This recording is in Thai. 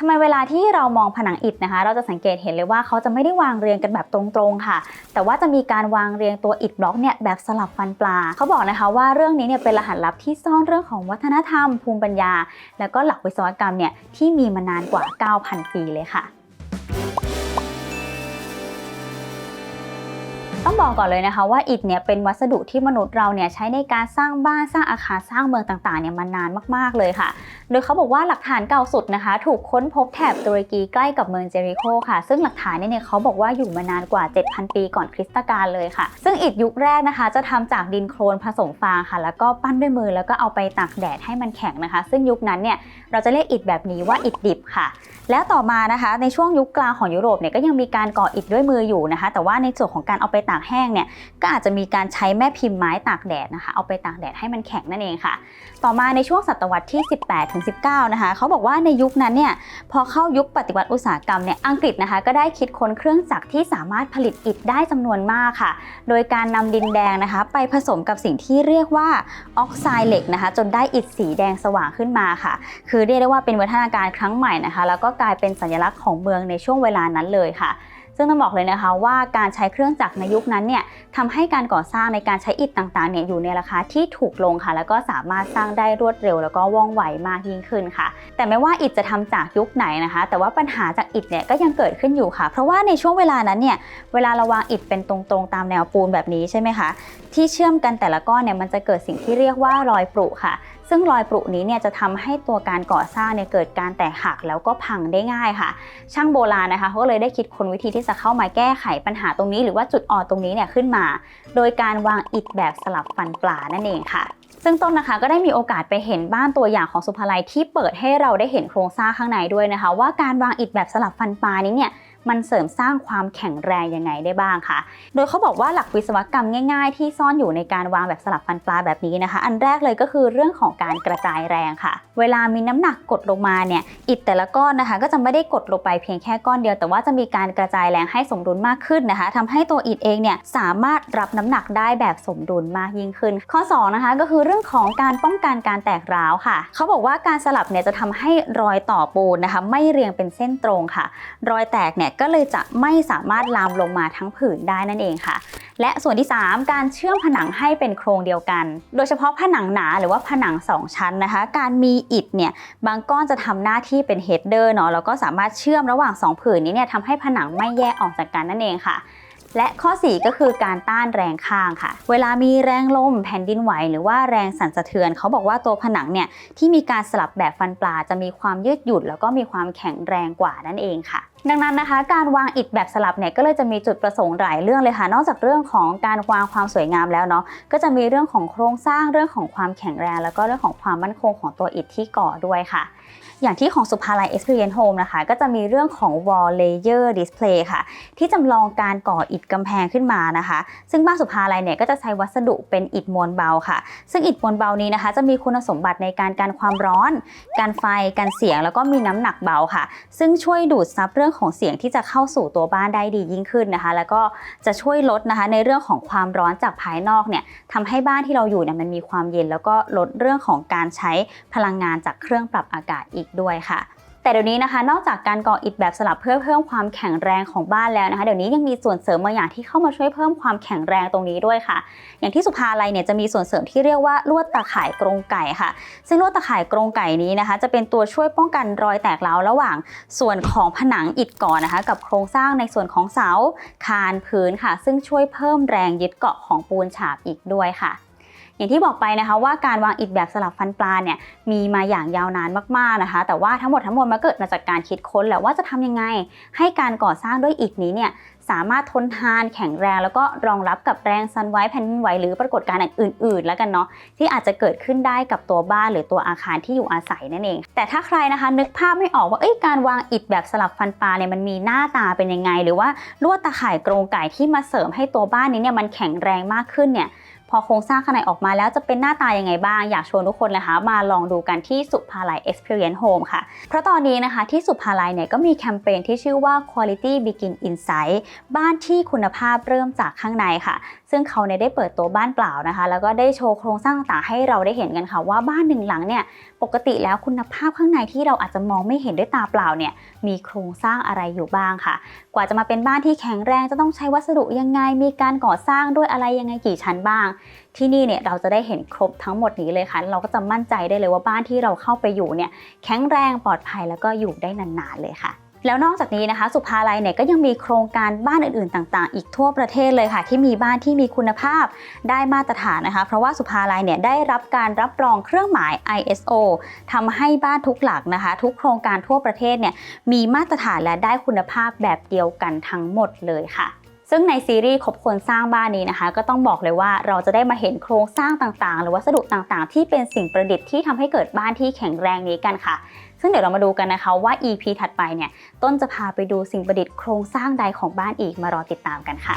ทำไมเวลาที่เรามองผนังอิฐนะคะ เราจะสังเกตเห็นเลยว่าเขาจะไม่ได้วางเรียงกันแบบตรงๆค่ะ แต่ว่าจะมีการวางเรียงตัวอิฐบล็อกเนี่ยแบบสลับฟันปลา เขาบอกนะคะว่าเรื่องนี้เนี่ยเป็นรหัสลับที่ซ่อนเรื่องของวัฒนธรรม ภูมิปัญญา แล้วก็หลักวิศวกรรมเนี่ยที่มีมานานกว่า 9,000 ปีเลยค่ะ ต้องบอกก่อนเลยนะคะว่าอิฐเนี่ยเป็นวัสดุที่มนุษย์เราเนี่ยใช้ในการสร้างบ้านสร้างอาคารสร้างเมืองต่างๆเนี่ยมานานมากๆเลยค่ะ โดยเขาบอกว่าหลักฐานเก่าสุดนะคะ ถูกค้นพบแถบตุรกีใกล้กับเมืองเจริโคค่ะ ซึ่งหลักฐานเนี่ยเขาบอกว่าอยู่มานานกว่า 7,000 ปีก่อนคริสตกาลเลยค่ะ ซึ่งอิฐยุคแรกนะคะ จะทำจากดินโคลนผสมฟางค่ะ แล้วก็ปั้นด้วยมือแล้วก็เอาไปตากแดดให้มันแข็งนะคะ ซึ่งยุคนั้นเนี่ยเราจะเรียกอิฐแบบนี้ว่าอิฐดิบค่ะ แล้วต่อมานะคะในช่วงยุคกลางของยุโรปเนี่ยก็ยังมีการก่ออิฐด้วยมืออยู่นะคะ แต่ว่าในส่วนของการเอาไปตากแห้งเนี่ยก็อาจจะมีการใช้แม่พิมพ์ไม้ตากแดดนะคะเอาไปตากแดดให้มันแข็งนั่นเองค่ะ ต่อมาในช่วงศตวรรษที่ 18ถึง19 นะคะเขาบอกว่าในยุคนั้นเนี่ยพอเข้ายุคปฏิวัติอุตสาหกรรมเนี่ยอังกฤษนะคะก็ได้คิดค้นเครื่องจักรที่สามารถผลิตอิฐได้จำนวนมากค่ะ โดยการนำดินแดงนะคะไปผสมกับสิ่งที่เรียกว่าออกไซด์เหล็กนะคะจนได้อิฐสีแดงสว่างขึ้นมาค่ะ คือเรียกได้ว่าเป็นวัฒนาการครั้งใหม่นะคะ แล้วก็กลายเป็นสัญลักษณ์ของเมืองในช่วงเวลานั้นเลยค่ะ ซึ่งต้องบอกเลยนะคะว่าการใช้เครื่องจักรในยุคนั้นเนี่ยทำให้การก่อสร้างในการใช้อิฐต่างๆเนี่ยอยู่ในราคาที่ถูกลงค่ะ แล้วก็สามารถสร้างได้รวดเร็ว แล้วก็ว่องไวมากยิ่งขึ้นค่ะ แต่ไม่ว่าอิฐจะทำจากยุคไหนนะคะ แต่ว่าปัญหาจากอิฐเนี่ยก็ยังเกิดขึ้นอยู่ค่ะ เพราะว่าในช่วงเวลานั้นเนี่ยเวลาเราวางอิฐเป็นตรงๆ ตามแนวปูนแบบนี้ใช่ไหมคะที่เชื่อมกันแต่ละก้อนเนี่ยมันจะเกิดสิ่งที่เรียกว่ารอยปรุค่ะ ซึ่งรอยปรุนี้เนี่ยจะทำให้ตัวการก่อสร้างเนี่ยเกิดการแตกหักแล้วก็พังได้ง่ายค่ะ ช่างโบราณนะคะเขาก็เลยได้คิดค้นวิธีที่จะเข้ามาแก้ไขปัญหาตรงนี้ หรือว่าจุดอ่อนตรงนี้เนี่ยขึ้นมา โดยการวางอิฐแบบสลับฟันปลานั่นเองค่ะซึ่งต้นนะคะก็ได้มีโอกาสไปเห็นบ้านตัวอย่างของสุภาลัยที่เปิดให้เราได้เห็นโครงสร้างข้างในด้วยนะคะ ว่าการวางอิฐแบบสลับฟันปลานี้เนี่ย มันเสริมสร้างความแข็งแรงยังไงได้บ้างค่ะ โดยเขาบอกว่าหลักวิศวกรรมง่าย ๆ ที่ซ่อนอยู่ในการวางแบบสลับฟันปลาแบบนี้นะคะ อันแรกเลยก็คือเรื่องของการกระจายแรงค่ะ เวลามีน้ำหนักกดลงมาเนี่ยอิฐแต่ละก้อนนะคะ ก็จะไม่ได้กดลงไปเพียงแค่ก้อนเดียว แต่ว่าจะมีการกระจายแรงให้สมดุลมากขึ้นนะคะทำให้ตัวอิฐเองเนี่ยสามารถรับน้ำหนักได้แบบสมดุลมากยิ่งขึ้น ข้อสองนะคะก็คือเรื่องของการป้องกันการแตกร้าวค่ะ เขาบอกว่าการสลับเนี่ยจะทำให้รอยต่อปูนนะคะ ไม่เรียงเป็นเส้นตรงค่ะ รอยแตกเนี่ยก็เลยจะไม่สามารถลามลงมาทั้งผืนได้นั่นเองค่ะ และส่วนที่ 3 การเชื่อมผนังให้เป็นโครงเดียวกัน โดยเฉพาะผนังหนาหรือว่าผนัง 2 ชั้นนะคะ การมีอิฐเนี่ยบางก้อนจะทำหน้าที่เป็นเฮดเดอร์เนาะแล้วก็สามารถเชื่อมระหว่าง 2 ผืนนี้เนี่ยทำให้ผนังไม่แยกออกจากกันนั่นเองค่ะและข้อ 4 ก็คือการต้านแรงข้างค่ะ เวลามีแรงลมแผ่นดินไหว หรือว่าแรงสั่นสะเทือน เขาบอกว่าตัวผนังเนี่ยที่มีการสลับแบบฟันปลาจะมีความยืดหยุ่นแล้วก็มีความแข็งแรงกว่านั่นเองค่ะ ดังนั้นนะคะการวางอิฐแบบสลับเนี่ยก็เลยจะมีจุดประสงค์หลายเรื่องเลยค่ะ นอกจากเรื่องของการวางความสวยงามแล้วเนาะก็จะมีเรื่องของโครงสร้างเรื่องของความแข็งแรง แล้วก็เรื่องของความมั่นคงของตัวอิฐที่ก่อด้วยค่ะ อย่างที่ของสุภาลัย Experience Home นะคะ ก็จะมีเรื่องของ Wall Layer Display ค่ะ ที่จำลองการก่ออิฐกำแพงขึ้นมานะคะ ซึ่งบ้านสุภาลัยเนี่ยก็จะใช้วัสดุเป็นอิฐมวลเบาค่ะ ซึ่งอิฐมวลเบานี้นะคะ จะมีคุณสมบัติในการกันความร้อน การไฟการเสียงแล้วก็มีน้ำหนักเบาค่ะ ซึ่งช่วยดูดซับเรื่องของเสียงที่จะเข้าสู่ตัวบ้านได้ดียิ่งขึ้นนะคะ แล้วก็จะช่วยลดนะคะในเรื่องของความร้อนจากภายนอกเนี่ยทำให้บ้านที่เราอยู่เนี่ยมันมีความเย็น แล้วก็ลดเรื่องของการใช้พลังงานจากเครื่องปรับอากาศอีกด้วยค่ะ แต่เดี๋ยวนี้นะคะ นอกจากการก่ออิฐแบบสลับเพื่อเพิ่มความแข็งแรงของบ้านแล้วนะคะ เดี๋ยวนี้ยังมีส่วนเสริมบางอย่างที่เข้ามาช่วยเพิ่มความแข็งแรงตรงนี้ด้วยค่ะ อย่างที่สุภาลัยเนี่ยจะมีส่วนเสริมที่เรียกว่าลวดตาข่ายกรงไก่ค่ะ ซึ่งลวดตาข่ายกรงไก่นี้นะคะ จะเป็นตัวช่วยป้องกันรอยแตกร้าระหว่าง ส่วนของผนังอิฐก่อนนะคะ กับโครงสร้างในส่วนของเสาคานพื้นค่ะ ซึ่งช่วยเพิ่มแรงยึดเกาะของปูนฉาบอีกด้วยค่ะ อย่างที่บอกไปนะคะว่าการวางอิฐแบบสลับฟันปลาเนี่ยมีมาอย่างยาวนานมากๆนะคะ แต่ว่าทั้งหมดทั้งมวลมาเกิดมาจากการคิดค้นแหละว่าจะทำยังไง ให้การก่อสร้างด้วยอิฐนี้เนี่ยสามารถทนทานแข็งแรง แล้วก็รองรับกับแรงสั่นไหวแผ่นดินไหวหรือปรากฏการณ์อื่น ๆ แล้วกันเนาะที่อาจจะเกิดขึ้นได้กับตัวบ้านหรือตัวอาคารที่อยู่อาศัยนั่นเอง แต่ถ้าใครนะคะนึกภาพไม่ออกว่าเอ้ยการวางอิฐแบบสลับฟันปลาเนี่ยมันมีหน้าตาเป็นยังไง หรือว่าลวดตาข่ายกรงไก่ที่มาเสริมให้ตัวบ้านนี้เนี่ยมันแข็งแรงมากขึ้นเนี่ย พอโครงสร้างข้างในออกมาแล้วจะเป็นหน้าตายังไงบ้าง อยากชวนทุกคนนะคะ มาลองดูกันที่สุภาลัย Experience Home ค่ะ เพราะตอนนี้นะคะที่สุภาลัยเนี่ยก็มีแคมเปญที่ชื่อว่า Quality Begin Inside บ้านที่คุณภาพเริ่มจากข้างในค่ะ ซึ่งเขาเนี่ยได้เปิดตัวบ้านเปล่านะคะ แล้วก็ได้โชว์โครงสร้างต่างให้เราได้เห็นกันค่ะ ว่าบ้านหนึ่งหลังเนี่ยปกติแล้วคุณภาพข้างในที่เราอาจจะมองไม่เห็นด้วยตาเปล่าเนี่ยมีโครงสร้างอะไรอยู่บ้างค่ะ กว่าจะมาเป็นบ้านที่แข็งแรงจะต้องใช้วัสดุยังไงมีการก่อสร้างด้วยอะไรยังไงกี่ชั้นบ้างที่นี่เนี่ยเราจะได้เห็นครบทั้งหมดนี้เลยค่ะ เราก็จะมั่นใจได้เลยว่าบ้านที่เราเข้าไปอยู่เนี่ยแข็งแรงปลอดภัยแล้วก็อยู่ได้นานๆเลยค่ะแล้วนอกจากนี้นะคะ สุภาลัยเนี่ยก็ยังมีโครงการบ้านอื่นๆต่างๆ อีกทั่วประเทศเลยค่ะ ที่มีบ้านที่มีคุณภาพได้มาตรฐานนะคะ เพราะว่าสุภาลัยเนี่ยได้รับการรับรองเครื่องหมาย ISO ทำให้บ้านทุกหลักนะคะ ทุกโครงการทั่วประเทศเนี่ยมีมาตรฐานและได้คุณภาพแบบเดียวกันทั้งหมดเลยค่ะ ซึ่งในซีรีส์คบคนสร้างบ้านนี้นะคะ ก็ต้องบอกเลยว่าเราจะได้มาเห็นโครงสร้างต่างๆ หรือวัสดุต่างๆ ที่เป็นสิ่งประดิษฐ์ที่ทำให้เกิดบ้านที่แข็งแรงนี้กันค่ะ ซึ่งเดี๋ยวเรามาดูกันนะคะว่า EP ถัดไปเนี่ยต้นจะพาไปดูสิ่งประดิษฐ์โครงสร้างใดของบ้านอีกมารอติดตามกันค่ะ